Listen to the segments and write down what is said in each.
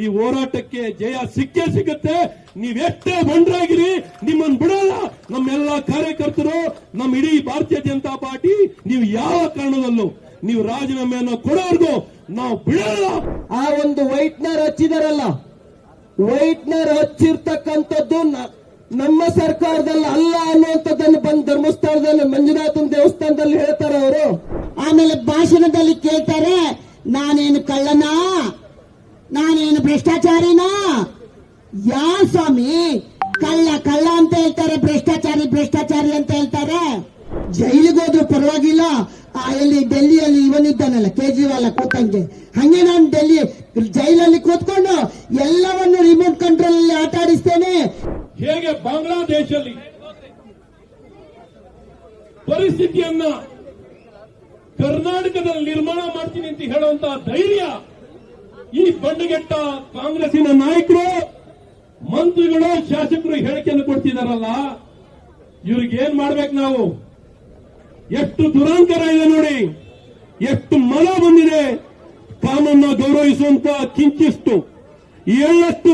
ಈ ಹೋರಾಟಕ್ಕೆ ಜಯ ಸಿಕ್ಕೇ ಸಿಗುತ್ತೆ. ನೀವೆಷ್ಟೇ ಬಂಡ್ರಾಗಿರಿ ನಿಮ್ಮನ್ನ ಬಿಡಲ್ಲ. ನಮ್ಮೆಲ್ಲ ಕಾರ್ಯಕರ್ತರು ನಮ್ಮ ಇಡೀ ಭಾರತೀಯ ಜನತಾ ಪಾರ್ಟಿ ನೀವು ಯಾವ ಕಾರಣದಲ್ಲೂ ನೀವು ರಾಜೀನಾಮೆಯನ್ನು ಕೊಡೋರ್ಗು ನಾವು ಬಿಡಲ್ಲ. ಆ ಒಂದು ವೈಟ್ನರ್ ಹಚ್ಚಿದಾರಲ್ಲ ವೈಟ್ನರ್ ಹಚ್ಚಿರ್ತಕ್ಕಂಥದ್ದು ನಮ್ಮ ಸರ್ಕಾರದಲ್ಲಿ ಅಲ್ಲ ಅನ್ನುವಂಥದ್ದನ್ನು ಬಂದ್ ಧರ್ಮಸ್ಥಳದಲ್ಲಿ ಮಂಜುನಾಥನ್ ದೇವಸ್ಥಾನದಲ್ಲಿ ಹೇಳ್ತಾರೆ ಅವರು ಆಮೇಲೆ ಭಾಷಣದಲ್ಲಿ ಕೇಳ್ತಾರೆ ನಾನೇನು ಕಳ್ಳನಾ? ನಾನೇನು ಭ್ರಷ್ಟಾಚಾರಿನಾ? ಯಾ ಸ್ವಾಮಿ? ಕಳ್ಳ ಕಳ್ಳ ಅಂತ ಹೇಳ್ತಾರೆ, ಭ್ರಷ್ಟಾಚಾರಿ ಭ್ರಷ್ಟಾಚಾರಿ ಅಂತ ಹೇಳ್ತಾರೆ. ಜೈಲಿಗೆ ಹೋದ್ರು ಪರವಾಗಿಲ್ಲ. ಎಲ್ಲಿ ಡೆಲ್ಲಿಯಲ್ಲಿ ಇವನಿದ್ದಾನಲ್ಲ, ಕೇಜ್ರಿವಾಲ ಕೂತಂಗೆ. ಹಂಗೆ ನಾನು ಡೆಲ್ಲಿ, ಜೈಲಲ್ಲಿ ಕೂತ್ಕೊಂಡು ಎಲ್ಲವನ್ನು ರಿಮೋಟ್ ಕಂಟ್ರೋಲ್ ಅಲ್ಲಿ ಆಟ ಆಡಿಸ್ತೇನೆ. ಹೇಗೆ ಬಾಂಗ್ಲಾದೇಶಲ್ಲಿ ಪರಿಸ್ಥಿತಿಯನ್ನ ಕರ್ನಾಟಕದಲ್ಲಿ ನಿರ್ಮಾಣ ಮಾಡ್ತೀನಿ ಅಂತ ಹೇಳುವಂತ ಧೈರ್ಯ ಈ ಬಂಡಗೆಟ್ಟ ಕಾಂಗ್ರೆಸ್ಸಿನ ನಾಯಕರು, ಮಂತ್ರಿಗಳು, ಶಾಸಕರು ಹೇಳಿಕೆಯನ್ನು ಕೊಡ್ತಿದಾರಲ್ಲ, ಇವ್ರಿಗೆ ಏನ್ ಮಾಡ್ಬೇಕು ನಾವು? ಎಷ್ಟು ದುರಾಂತರ ಇದೆ ನೋಡಿ, ಎಷ್ಟು ಮನ ಬಂದಿದೆ ಕಾನೂನ ಗೌರವಿಸುವಂತ ಕಿಂಚಿಷ್ಟು ಎಳ್ಳಷ್ಟು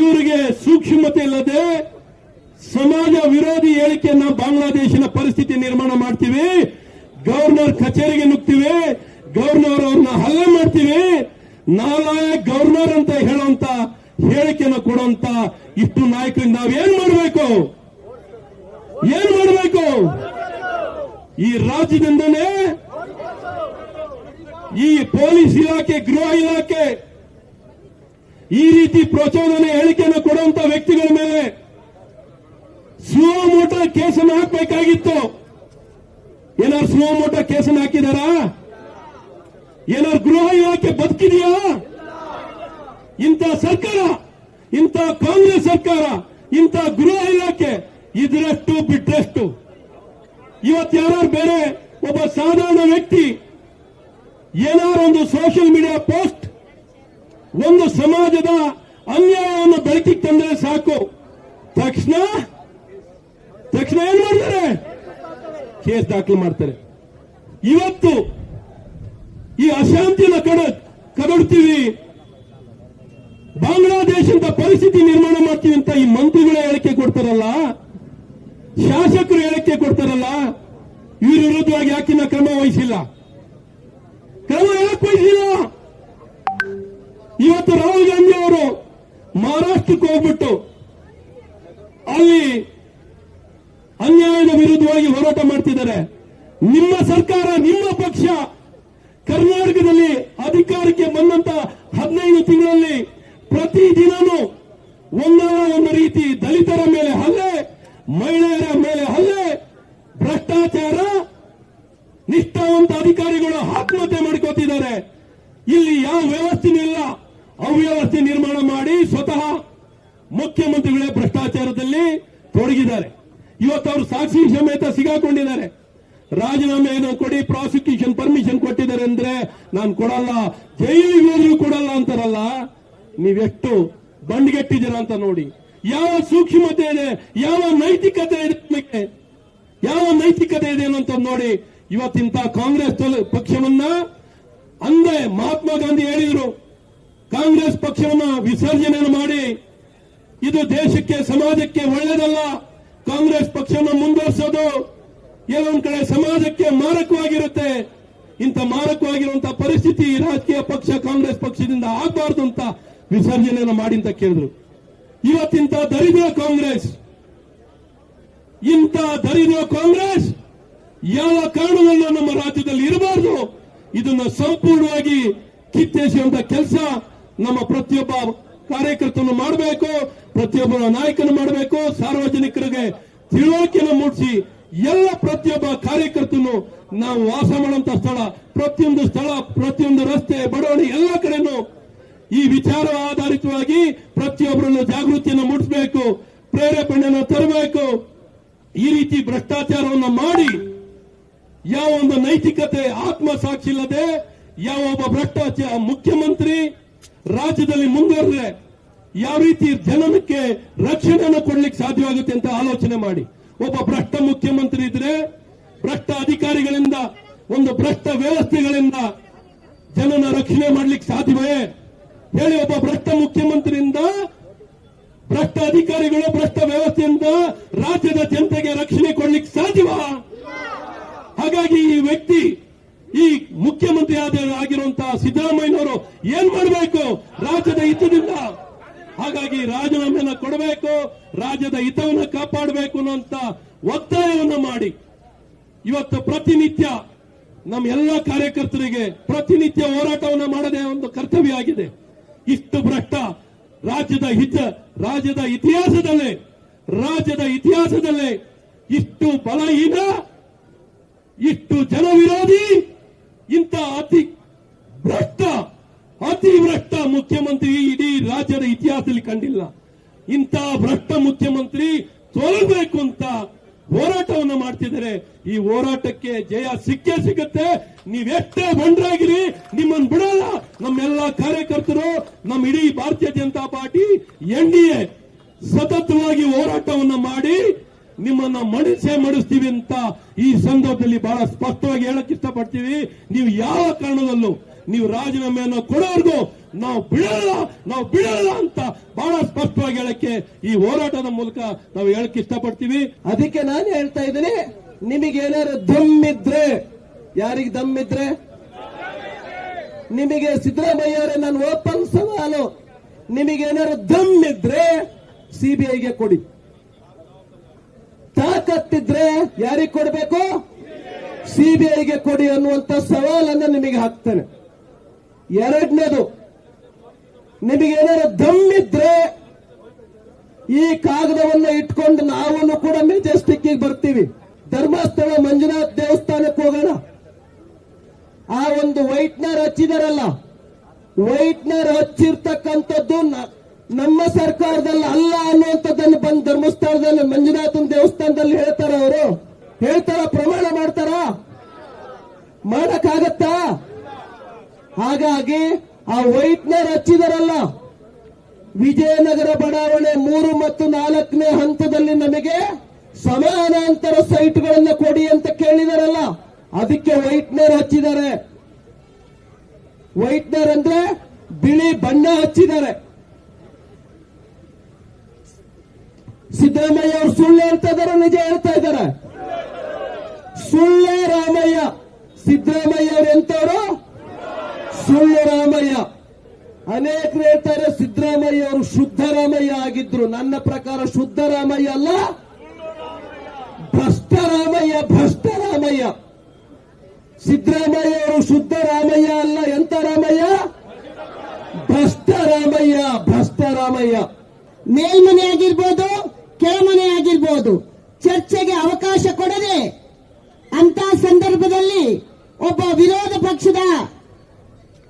ಇವರಿಗೆ ಸೂಕ್ಷ್ಮತೆ ಇಲ್ಲದೆ ಸಮಾಜ ವಿರೋಧಿ ಹೇಳಿಕೆಯನ್ನ ಬಾಂಗ್ಲಾದೇಶಿನ ಪರಿಸ್ಥಿತಿ ನಿರ್ಮಾಣ ಮಾಡ್ತೀವಿ, ಗವರ್ನರ್ ಕಚೇರಿಗೆ ನುಗ್ತೀವಿ, ಗವರ್ನರ್ ಅವ್ರನ್ನ ಹಲ್ಲೆ ಮಾಡ್ತೀವಿ ನಾಲಾಯಕ್ ಗವರ್ನರ್ ಅಂತ ಹೇಳುವಂತ ಹೇಳಿಕೆಯನ್ನು ಕೊಡುವಂತ ಇಷ್ಟು ನಾಯಕರಿಗೆ ನಾವೇನ್ ಮಾಡಬೇಕು? ಏನ್ ಮಾಡಬೇಕು? ಈ ರಾಜ್ಯದಿಂದನೇ ಈ ಪೊಲೀಸ್ ಇಲಾಖೆ, ಗೃಹ ಇಲಾಖೆ ಈ ರೀತಿ ಪ್ರಚೋದನೆ ಹೇಳಿಕೆಯನ್ನು ಕೊಡುವಂತ ವ್ಯಕ್ತಿಗಳ ಮೇಲೆ ಸುವಮೋಟ ಕೇಸನ್ನು ಹಾಕಬೇಕಾಗಿತ್ತು. ಏನಾದ್ರು ಸುವಮೋಟ ಕೇಸನ್ನು ಹಾಕಿದಾರಾ? ಏನಾದ್ರು ಗೃಹ ಇಲಾಖೆ ಸರ್ಕಾರ, ಇಂಥ ಕಾಂಗ್ರೆಸ್ ಸರ್ಕಾರ, ಇಂಥ ಗೃಹ ಇಲಾಖೆ ಇದರಷ್ಟು ಬಿಟ್ಟರಷ್ಟು ಇವತ್ತು ಯಾರು ಬೇರೆ ಒಬ್ಬ ಸಾಧಾರಣ ವ್ಯಕ್ತಿ ಏನಾರು ಒಂದು ಸೋಷಿಯಲ್ ಮೀಡಿಯಾ ಪೋಸ್ಟ್ ಒಂದು ಸಮಾಜದ ಅನ್ಯಾಯವನ್ನು ಬೆಳಕಿಗೆ ತಂದ್ರೆ ಸಾಕು. ತಕ್ಷಣ ತಕ್ಷಣ ಏನ್ ಮಾಡ್ತಾರೆ? ಕೇಸ್ ದಾಖಲು ಮಾಡ್ತಾರೆ. ಇವತ್ತು ಈ ಅಶಾಂತಿನ ಕಡ ಕದಡ್ತೀವಿ. ಬಾಂಗ್ಲಾದೇಶದ ಪರಿಸ್ಥಿತಿ ನಿರ್ಮಾಣ ಮಾಡ್ತೀವಿ ಅಂತ ಈ ಮಂತ್ರಿಗಳ ಹೇಳಿಕೆ ಕೊಡ್ತಾರಲ್ಲ, ಶಾಸಕರು ಹೇಳಿಕೆ ಕೊಡ್ತಾರಲ್ಲ, ಇವ್ರ ವಿರುದ್ಧವಾಗಿ ಯಾಕಿನ್ನ ಕ್ರಮ ವಹಿಸಿಲ್ಲ? ಕ್ರಮ ಯಾಕೆ ವಹಿಸಿಲ್ಲ? ಇವತ್ತು ರಾಹುಲ್ ಗಾಂಧಿ ಅವರು ಮಹಾರಾಷ್ಟ್ರಕ್ಕೆ ಹೋಗ್ಬಿಟ್ಟು ಅಲ್ಲಿ ಅನ್ಯಾಯದ ವಿರುದ್ಧವಾಗಿ ಹೋರಾಟ ಮಾಡ್ತಿದ್ದಾರೆ. ನಿಮ್ಮ ಸರ್ಕಾರ, ನಿಮ್ಮ ಪಕ್ಷ ಕರ್ನಾಟಕದಲ್ಲಿ ಅಧಿಕಾರಕ್ಕೆ ಬಂದಂತ ಹದಿನೈದು ತಿಂಗಳಲ್ಲಿ ಪ್ರತಿದಿನನೂ ಒಂದಲ್ಲ ಒಂದು ರೀತಿ ದಲಿತರ ಮೇಲೆ ಹಲ್ಲೆ ಮಹಿಳೆಯರ ಮೇಲೆ ಹಲ್ಲೆ ಭ್ರಷ್ಟಾಚಾರ ನಿಷ್ಠಾವಂತ ಅಧಿಕಾರಿಗಳು ಆತ್ಮಹತ್ಯೆ ಮಾಡ್ಕೋತಿದ್ದಾರೆ ಇಲ್ಲಿ ಯಾವ ವ್ಯವಸ್ಥೆನೂ ಇಲ್ಲ ಅವ್ಯವಸ್ಥೆ ನಿರ್ಮಾಣ ಮಾಡಿ ಸ್ವತಃ ಮುಖ್ಯಮಂತ್ರಿಗಳೇ ಭ್ರಷ್ಟಾಚಾರದಲ್ಲಿ ತೊಡಗಿದ್ದಾರೆ. ಇವತ್ತು ಅವರು ಸಾಕ್ಷಿ ಸಮೇತ ಸಿಗಾಕೊಂಡಿದ್ದಾರೆ. ರಾಜೀನಾಮೆ ಏನೋ ಕೊಡಿ ಪ್ರಾಸಿಕ್ಯೂಷನ್ ಪರ್ಮಿಷನ್ ಕೊಟ್ಟಿದ್ದಾರೆ ಅಂದ್ರೆ ನಾನು ಕೊಡಲ್ಲ, ಜೈಲಿಗೆ ಹೋದ್ರು ಕೊಡಲ್ಲ ಅಂತಾರಲ್ಲ? ನೀವೆಷ್ಟು ಬಂಡ್ಗೆಟ್ಟಿದ್ದೀರಾ ಅಂತ ನೋಡಿ. ಯಾವ ಸೂಕ್ಷ್ಮತೆ ಇದೆ, ಯಾವ ನೈತಿಕತೆ ಇದೆ ಯಾವ ನೈತಿಕತೆ ಇದೆ ಅಂತ ನೋಡಿ. ಇವತ್ತಿಂತ ಕಾಂಗ್ರೆಸ್ ಪಕ್ಷವನ್ನ ಅಂದ್ರೆ ಮಹಾತ್ಮ ಗಾಂಧಿ ಹೇಳಿದ್ರು. ಕಾಂಗ್ರೆಸ್ ಪಕ್ಷವನ್ನ ವಿಸರ್ಜನೆ ಮಾಡಿ ಇದು ದೇಶಕ್ಕೆ, ಸಮಾಜಕ್ಕೆ ಒಳ್ಳೆಯದಲ್ಲ. ಕಾಂಗ್ರೆಸ್ ಪಕ್ಷವನ್ನು ಮುಂದುವರಿಸೋದು ಕೆಲವೊಂದು ಕಡೆ ಸಮಾಜಕ್ಕೆ ಮಾರಕವಾಗಿರುತ್ತೆ. ಇಂಥ ಮಾರಕವಾಗಿರುವಂತಹ ಪರಿಸ್ಥಿತಿ ರಾಜಕೀಯ ಪಕ್ಷ, ಕಾಂಗ್ರೆಸ್ ಪಕ್ಷದಿಂದ ಆಗಬಾರದು ಅಂತ ವಿಸರ್ಜನೆಯನ್ನು ಮಾಡಿ ಅಂತ ಕೇಳಿದ್ರು. ಇವತ್ತಿಂತ ದರಿದ್ರ ಕಾಂಗ್ರೆಸ್, ಇಂಥ ದರಿದ್ರ ಕಾಂಗ್ರೆಸ್ ಯಾವ ಕಾರಣದಲ್ಲೂ ನಮ್ಮ ರಾಜ್ಯದಲ್ಲಿ ಇರಬಾರದು. ಇದನ್ನ ಸಂಪೂರ್ಣವಾಗಿ ಕಿತ್ತೆಸೆಯುವಂತ ಕೆಲಸ ನಮ್ಮ ಪ್ರತಿಯೊಬ್ಬ ಕಾರ್ಯಕರ್ತನು ಮಾಡಬೇಕು, ಪ್ರತಿಯೊಬ್ಬ ನಾಯಕನ ಮಾಡಬೇಕು, ಸಾರ್ವಜನಿಕರಿಗೆ ತಿಳುವಳಿಕೆಯನ್ನು ಮೂಡಿಸಿ ಎಲ್ಲ ಪ್ರತಿಯೊಬ್ಬ ಕಾರ್ಯಕರ್ತನು ನಾವು ವಾಸ ಮಾಡುವಂತ ಸ್ಥಳ, ಪ್ರತಿಯೊಂದು ಸ್ಥಳ, ಪ್ರತಿಯೊಂದು ರಸ್ತೆ, ಬಡವಣಿ ಎಲ್ಲ ಕಡೆನೂ ಈ ವಿಚಾರ ಆಧಾರಿತವಾಗಿ ಪ್ರತಿಯೊಬ್ಬರನ್ನು ಜಾಗೃತಿಯನ್ನು ಮೂಡಿಸಬೇಕು, ಪ್ರೇರೇಪಣೆಯನ್ನು ತರಬೇಕು. ಈ ರೀತಿ ಭ್ರಷ್ಟಾಚಾರವನ್ನು ಮಾಡಿ ಯಾವ ಒಂದು ನೈತಿಕತೆ, ಆತ್ಮಸಾಕ್ಷಿ ಇಲ್ಲದೆ ಯಾವ ಒಬ್ಬ ಭ್ರಷ್ಟಾಚಾರ ಮುಖ್ಯಮಂತ್ರಿ ರಾಜ್ಯದಲ್ಲಿ ಮುಂದುವರೆದ್ರೆ ಯಾವ ರೀತಿ ಜನಕ್ಕೆ ರಕ್ಷಣೆಯನ್ನು ಕೊಡ್ಲಿಕ್ಕೆ ಸಾಧ್ಯವಾಗುತ್ತೆ ಅಂತ ಆಲೋಚನೆ ಮಾಡಿ. ಒಬ್ಬ ಭ್ರಷ್ಟ ಮುಖ್ಯಮಂತ್ರಿ ಇದ್ರೆ ಭ್ರಷ್ಟ ಅಧಿಕಾರಿಗಳಿಂದ, ಒಂದು ಭ್ರಷ್ಟ ವ್ಯವಸ್ಥೆಗಳಿಂದ ಜನನ ರಕ್ಷಣೆ ಮಾಡ್ಲಿಕ್ಕೆ ಸಾಧ್ಯವೇ? ಹೇಳಿ ಒಬ್ಬ ಭ್ರಷ್ಟ ಮುಖ್ಯಮಂತ್ರಿಯಿಂದ, ಭ್ರಷ್ಟ ಅಧಿಕಾರಿಗಳು, ಭ್ರಷ್ಟ ವ್ಯವಸ್ಥೆಯಿಂದ ರಾಜ್ಯದ ಜನತೆಗೆ ರಕ್ಷಣೆ ಕೊಡ್ಲಿಕ್ಕೆ ಸಾಧ್ಯವಾ? ಹಾಗಾಗಿ ಈ ವ್ಯಕ್ತಿ ಈ ಮುಖ್ಯಮಂತ್ರಿ ಆದ ಆಗಿರುವಂತಹ ಸಿದ್ದರಾಮಯ್ಯನವರು ಏನ್ ಮಾಡಬೇಕು? ರಾಜ್ಯದ ಹಿತದಿಂದ. ಹಾಗಾಗಿ ರಾಜೀನಾಮೆಯನ್ನು ಕೊಡಬೇಕು, ರಾಜ್ಯದ ಹಿತವನ್ನು ಕಾಪಾಡಬೇಕು ಅನ್ನುವಂತ ಒತ್ತಾಯವನ್ನು ಮಾಡಿ. ಇವತ್ತು ಪ್ರತಿನಿತ್ಯ ನಮ್ಮ ಎಲ್ಲ ಕಾರ್ಯಕರ್ತರಿಗೆ ಪ್ರತಿನಿತ್ಯ ಹೋರಾಟವನ್ನು ಮಾಡದೇ ಒಂದು ಕರ್ತವ್ಯ ಆಗಿದೆ. ಇಷ್ಟು ಭ್ರಷ್ಟ ರಾಜ್ಯದ ಹಿತ, ರಾಜ್ಯದ ಇತಿಹಾಸದಲ್ಲೇ ರಾಜ್ಯದ ಇತಿಹಾಸದಲ್ಲೇ ಇಷ್ಟು ಬಲಹೀನ, ಇಷ್ಟು ಜನವಿರೋಧಿ ಇಂಥ ಅತಿ ಭ್ರಷ್ಟ ಅತಿ ಭ್ರಷ್ಟ ಮುಖ್ಯಮಂತ್ರಿ ಇಡೀ ರಾಜ್ಯದ ಇತಿಹಾಸದಲ್ಲಿ ಕಂಡಿಲ್ಲ. ಇಂಥ ಭ್ರಷ್ಟ ಮುಖ್ಯಮಂತ್ರಿ ಸೋಲಬೇಕು ಅಂತ ಹೋರಾಟವನ್ನು ಮಾಡ್ತಿದ್ದಾರೆ. ಈ ಹೋರಾಟಕ್ಕೆ ಜಯ ಸಿಕ್ಕೇ ಸಿಗುತ್ತೆ. ನೀವೆಷ್ಟೇ ಬಂಡ್ರಾಗಿರಿ ನಿಮ್ಮನ್ನು ಬಿಡಲ್ಲ. ನಮ್ಮೆಲ್ಲ ಕಾರ್ಯಕರ್ತರು ನಮ್ಮ ಇಡೀ Bharatiya Janata party N D A ಸತತವಾಗಿ ಹೋರಾಟವನ್ನು ಮಾಡಿ ನಿಮ್ಮನ್ನ ಮಣಿಸೇ ಮಡಿಸ್ತೀವಿ ಅಂತ ಈ ಸಂದರ್ಭದಲ್ಲಿ ಬಹಳ ಸ್ಪಷ್ಟವಾಗಿ ಹೇಳಕ್ ಇಷ್ಟಪಡ್ತೀವಿ. ನೀವು ಯಾವ ಕಾರಣದಲ್ಲೂ ನೀವು ರಾಜೀನಾಮೆಯನ್ನು ಕೊಡೋರ್ಗು ನಾವು ಬಿಡಲ್ಲ ನಾವು ಬಿಡಲ್ಲ ಅಂತ ಬಹಳ ಸ್ಪಷ್ಟವಾಗಿ ಹೇಳಕ್ಕೆ ಈ ಹೋರಾಟದ ಮೂಲಕ ನಾವು ಹೇಳಕ್ ಇಷ್ಟಪಡ್ತೀವಿ. ಅದಕ್ಕೆ ನಾನು ಹೇಳ್ತಾ ಇದ್ದೀನಿ, ನಿಮಗೇನಾದ್ರು ದಮ್ಮಿದ್ರೆ ಯಾರಿಗೆ ದಮ್ಮಿದ್ರೆ ನಿಮಗೆ ಸಿದ್ದರಾಮಯ್ಯ ಅವರೇ ನಾನು ಓಪನ್ ಸವಾಲು. ನಿಮಗೇನಾದ್ರು ದಮ್ಮಿದ್ರೆ ಸಿಬಿಐಗೆ ಕೊಡಿ. ತಾಕತ್ತಿದ್ರೆ ಯಾರಿಗೆ ಕೊಡಬೇಕು? ಸಿಬಿಐಗೆ ಕೊಡಿ ಅನ್ನುವಂತ ಸವಾಲನ್ನ ನಿಮಗೆ ಹಾಕ್ತೇನೆ. ಎರಡನೇದು ನಿಮಗೇನಾದ್ರು ದಮ್ಮಿದ್ರೆ ಈ ಕಾಗದವನ್ನ ಇಟ್ಕೊಂಡು ನಾವನ್ನು ಕೂಡ ಮೆಜೆಸ್ಟಿಕ್ ಬರ್ತೀವಿ. ಧರ್ಮಸ್ಥಳ ಮಂಜುನಾಥ್ ದೇವಸ್ಥಾನಕ್ಕೆ ಹೋಗೋಣ. ಆ ಒಂದು ವೈಟ್ನರ್ ಹಚ್ಚಿದಾರಲ್ಲ, ವೈಟ್ನರ್ ಹಚ್ಚಿರ್ತಕ್ಕಂಥದ್ದು ನಮ್ಮ ಸರ್ಕಾರದಲ್ಲಿ ಅಲ್ಲ ಅನ್ನುವಂಥದ್ದನ್ನು ಬಂದು ಧರ್ಮಸ್ಥಳದಲ್ಲಿ ಮಂಜುನಾಥನ ದೇವಸ್ಥಾನದಲ್ಲಿ ಹೇಳ್ತಾರ ಅವರು. ಹೇಳ್ತಾರ, ಪ್ರಮಾಣ ಮಾಡ್ತಾರ? ಮಾಡಕ್ಕಾಗತ್ತಾ? ಹಾಗಾಗಿ ಆ ವೈಟ್ನರ್ ಹಚ್ಚಿದಾರಲ್ಲ. ವಿಜಯನಗರ ಬಡಾವಣೆ ಮೂರು ಮತ್ತು ನಾಲ್ಕನೇ ಹಂತದಲ್ಲಿ ನಮಗೆ ಸಮಾನಾಂತರ ಸೈಟ್ಗಳನ್ನು ಕೊಡಿ ಅಂತ ಕೇಳಿದಾರಲ್ಲ. ಅದಕ್ಕೆ ವೈಟ್ನರ್ ಹಚ್ಚಿದ್ದಾರೆ. ವೈಟ್ನರ್ ಅಂದ್ರೆ ಬಿಳಿ ಬಣ್ಣ ಹಚ್ಚಿದ್ದಾರೆ. ಸಿದ್ದರಾಮಯ್ಯ ಅವರು ಸುಳ್ಳು ಹೇಳ್ತಾ ಇದಾರ ನಿಜ ಹೇಳ್ತಾ ಇದ್ದಾರೆ. ಸುಳ್ಳೇ ರಾಮಯ್ಯ ಸಿದ್ದರಾಮಯ್ಯ ಅವರು ಎಂತವರು? ಸುಳ್ಳು ರಾಮಯ್ಯ. ಅನೇಕರು ಹೇಳ್ತಾರೆ ಸಿದ್ದರಾಮಯ್ಯ ಅವರು ಶುದ್ಧ ರಾಮಯ್ಯ ಆಗಿದ್ರು. ನನ್ನ ಪ್ರಕಾರ ಶುದ್ಧ ರಾಮಯ್ಯ ಅಲ್ಲ. ಭ್ರಷ್ಟ ರಾಮಯ್ಯ ಭ್ರಷ್ಟ ರಾಮಯ್ಯ. ಸಿದ್ದರಾಮಯ್ಯ ಅವರು ಶುದ್ಧ ರಾಮಯ್ಯ ಅಲ್ಲ. ಎಂತ ರಾಮಯ್ಯ? ಭ್ರಷ್ಟ ರಾಮಯ್ಯ ಭ್ರಷ್ಟ ರಾಮಯ್ಯ. ಮೇಲ್ಮನೆ ಆಗಿರ್ಬೋದು ಕೆಳಮನೆ ಆಗಿರ್ಬೋದು ಚರ್ಚೆಗೆ ಅವಕಾಶ ಕೊಡದೆ ಅಂತ ಸಂದರ್ಭದಲ್ಲಿ ಒಬ್ಬ ವಿರೋಧ ಪಕ್ಷದ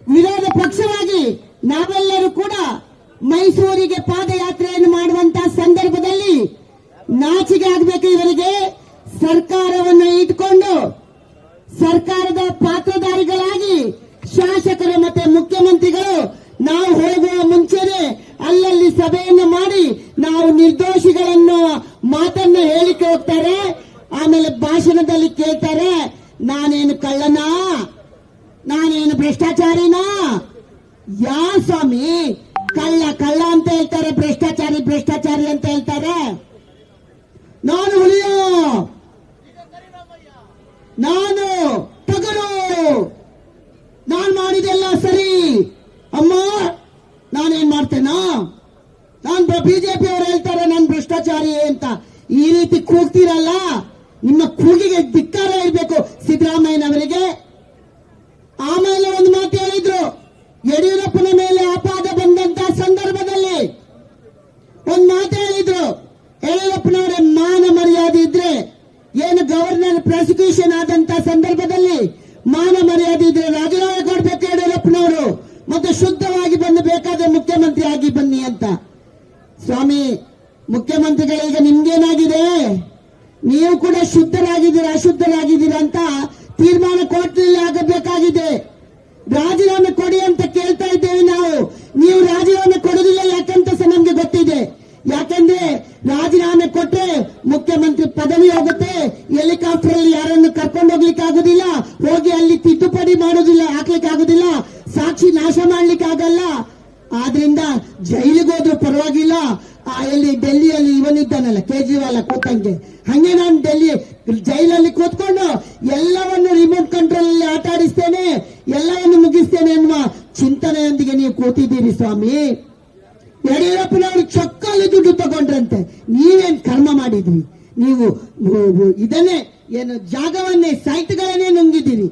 ವಿರೋಧ ಪಕ್ಷವಾಗಿ ನಾವೆಲ್ಲರೂ ಕೂಡ ಮೈಸೂರಿಗೆ ಪಾದಯಾತ್ರೆಯನ್ನು ಮಾಡುವಂತಹ ಸಂದರ್ಭದಲ್ಲಿ ನಾಚಿಕೆ ಆಗಬೇಕು ಇವರಿಗೆ ಸರ್ಕಾರವನ್ನು ಇಟ್ಕೊಂಡು ಸರ್ಕಾರದ ಪಾತ್ರಧಾರಿಗಳಾಗಿ ಶಾಸಕರು ಮತ್ತೆ ಮುಖ್ಯಮಂತ್ರಿಗಳು ನಾವು ಹೋಗುವ ಮುಂಚೆನೆ ಅಲ್ಲಲ್ಲಿ ಸಭೆಯನ್ನು ಮಾಡಿ ನಾವು ನಿರ್ದೋಷಿಗಳನ್ನು ಮಾತನ್ನ ಹೇಳಿಕೆ ಹೋಗ್ತಾರೆ, ಆಮೇಲೆ ಭಾಷಣದಲ್ಲಿ ಕೇಳ್ತಾರೆ, ನಾನೇನು ಕಳ್ಳನಾ? ನಾನೇನು ಭ್ರಷ್ಟಾಚಾರಿನ? ಯಾ ಸ್ವಾಮಿ, ಕಳ್ಳ ಕಳ್ಳ ಅಂತ ಹೇಳ್ತಾರೆ, ಭ್ರಷ್ಟಾಚಾರಿ ಭ್ರಷ್ಟಾಚಾರಿ ಅಂತ ಹೇಳ್ತಾರೆ. ನಾನು ಹುಲಿಯೋ? ನಾನು ಟಗರು ನಾನ್ ಮಾಡಿದೆಲ್ಲ ಸರಿ ಅಮ್ಮ ನಾನೇನ್ ಮಾಡ್ತೇನಾ ನಾನ್ ಬಿಜೆಪಿ ಅವರು ಹೇಳ್ತಾರೆ ನಾನ್ ಭ್ರಷ್ಟಾಚಾರಿ ಅಂತ ಈ ಕೂಗ್ತೀರಲ್ಲ ನಿಮ್ಮ ಕೂಗಿಗೆ ಧಿಕ್ಕಾರ ಇರಬೇಕು ಸಿದ್ದರಾಮಯ್ಯನವರಿಗೆ. ಆಮೇಲೆ ಒಂದು ಮಾತು ಹೇಳಿದ್ರು, ಯಡಿಯೂರಪ್ಪನ ಮೇಲೆ ಆಪಾದ ಬಂದಂತ ಸಂದರ್ಭದಲ್ಲಿ. ಒಂದ್ ಮಾತು ಹೇಳಿದ್ರು, ಯಡಿಯೂರಪ್ಪನವರ ಮಾನ ಮರ್ಯಾದೆ ಇದ್ರೆ, ಏನು ಗವರ್ನರ್ ಪ್ರಾಸಿಕ್ಯೂಷನ್ ಆದಂತ ಸಂದರ್ಭದಲ್ಲಿ ಮಾನ ಮರ್ಯಾದೆ ಇದ್ರೆ ರಾಜೀನಾಮೆ ಕೊಡ್ಬೇಕು ಯಡಿಯೂರಪ್ಪನವರು. ಮತ್ತು ಶುದ್ಧವಾಗಿ ಬಂದು ಬೇಕಾದ್ರೆ ಮುಖ್ಯಮಂತ್ರಿ ಆಗಿ ಬನ್ನಿ ಅಂತ. ಸ್ವಾಮಿ, ಮುಖ್ಯಮಂತ್ರಿಗಳೀಗ ನಿಮ್ಗೇನಾಗಿದೆ? ನೀವು ಕೂಡ ಶುದ್ಧರಾಗಿದ್ದೀರಾ, ಅಶುದ್ಧರಾಗಿದ್ದೀರಾ ಅಂತ ತೀರ್ಮಾನ ಕೋರ್ಟ್ನಲ್ಲಿ ಆಗಬೇಕಾಗಿದೆ. ರಾಜೀನಾಮೆ ಕೊಡಿ ಅಂತ ಕೇಳ್ತಾ ಇದ್ದೇವೆ ನಾವು. ನೀವು ರಾಜೀನಾಮೆ ಕೊಡುದಿಲ್ಲ ಯಾಕಂತ ಸಹ ನಮ್ಗೆ ಗೊತ್ತಿದೆ. ಯಾಕಂದ್ರೆ ರಾಜೀನಾಮೆ ಕೊಟ್ರೆ ಮುಖ್ಯಮಂತ್ರಿ ಪದವಿ ಹೋಗುತ್ತೆ. ಹೆಲಿಕಾಪ್ಟರ್ ಅಲ್ಲಿ ಯಾರನ್ನು ಕರ್ಕೊಂಡು ಹೋಗ್ಲಿಕ್ಕೆ ಆಗುದಿಲ್ಲ ಹೋಗಿ ಅಲ್ಲಿ ತಿದ್ದುಪಡಿ ಮಾಡೋದಿಲ್ಲ ಹಾಕ್ಲಿಕ್ಕೆ ಆಗುದಿಲ್ಲ ಸಾಕ್ಷಿ ನಾಶ ಮಾಡ್ಲಿಕ್ಕೆ ಆಗಲ್ಲ ಜೈಲಿಂದ ಜೈಲಿಗೆ ಹೋದ್ರು ಪರವಾಗಿಲ್ಲ ಆ ಎಲ್ಲಿ ಡೆಲ್ಲಿಯಲ್ಲಿ ಇವನಿದ್ದಾನಲ್ಲ ಕೇಜ್ರಿವಾಲ ಕೂತಂಗೆ ಹಂಗೆ ನಾನು ಡೆಲ್ಲಿ ಜೈಲಲ್ಲಿ ಕೂತ್ಕೊಂಡು ಎಲ್ಲವನ್ನು ರಿಮೋಟ್ ಕಂಟ್ರೋಲ್ ಅಲ್ಲಿ ಆಟ ಆಡಿಸ್ತೇನೆ ಮುಗಿಸ್ತೇನೆ ಎನ್ನುವ ಚಿಂತನೆಯೊಂದಿಗೆ ನೀವು ಕೂತಿದ್ದೀರಿ ಸ್ವಾಮಿ. ಯಡಿಯೂರಪ್ಪನವರು ಚೊಕ್ಕಲ್ಲಿ ದುಡ್ಡು ತಗೊಂಡ್ರಂತೆ. ನೀವೇನ್ ಕರ್ಮ ಮಾಡಿದ್ರಿ? ನೀವು ಇದನ್ನೇ ಏನು ಜಾಗವನ್ನೇ ಸೈಟ್ಗಳನ್ನೇ ನುಂಗಿದ್ದೀರಿ.